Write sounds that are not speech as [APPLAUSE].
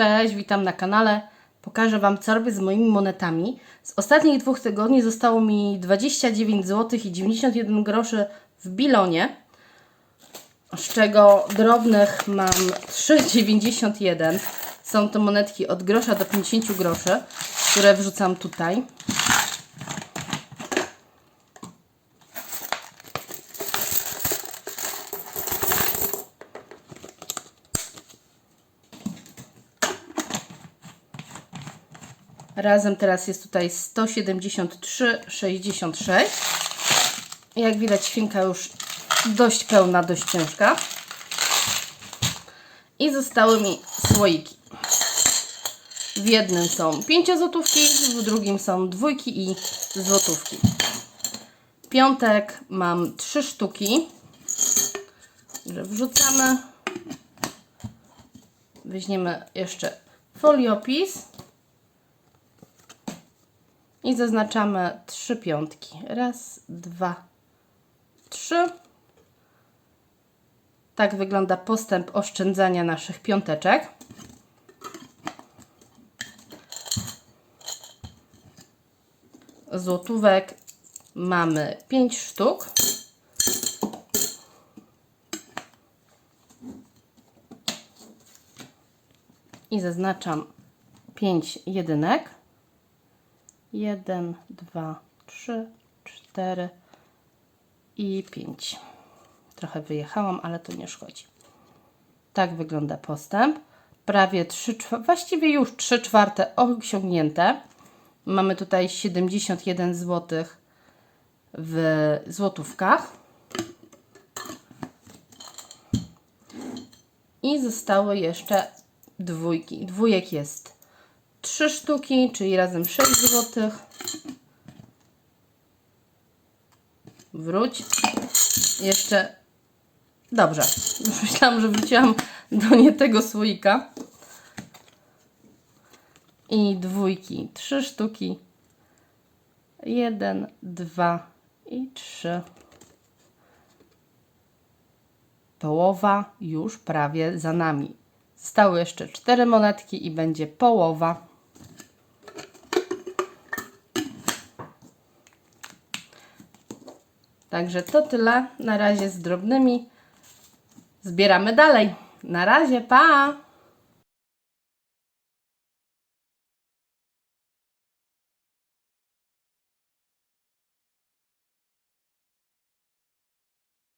Cześć, witam na kanale. Pokażę Wam, co robię z moimi monetami. Z ostatnich dwóch tygodni zostało mi 29 zł i 91 groszy w bilonie, z czego drobnych mam 3,91. Są to monetki od grosza do 50 groszy, które wrzucam tutaj. Razem teraz jest tutaj 173,66. Jak widać, świnka już dość pełna, dość ciężka. I zostały mi słoiki. W jednym są 5 złotówki, w drugim są dwójki i złotówki. Piątek mam 3 sztuki. Wrzucamy. Weźmiemy jeszcze foliopis. I zaznaczamy trzy piątki. Raz, dwa, trzy. Tak wygląda postęp oszczędzania naszych piąteczek. Złotówek mamy 5 sztuk. I zaznaczam 5 jedynek. 1, 2, 3, 4 i 5. Trochę wyjechałam, ale to nie szkodzi. Tak wygląda postęp. Prawie 3, właściwie już 3 czwarte osiągnięte. Mamy tutaj 71 zł w złotówkach. I zostały jeszcze dwójki. Dwójek jest 3 sztuki, czyli razem 6 zł. Wróć. Jeszcze. Dobrze. [LAUGHS] Myślałam, że wróciłam do nie tego słoika. I dwójki. 3 sztuki. 1, 2 i 3. Połowa już prawie za nami. Zostały jeszcze 4 monetki i będzie połowa. Także to tyle na razie z drobnymi. Zbieramy dalej. Na razie, pa!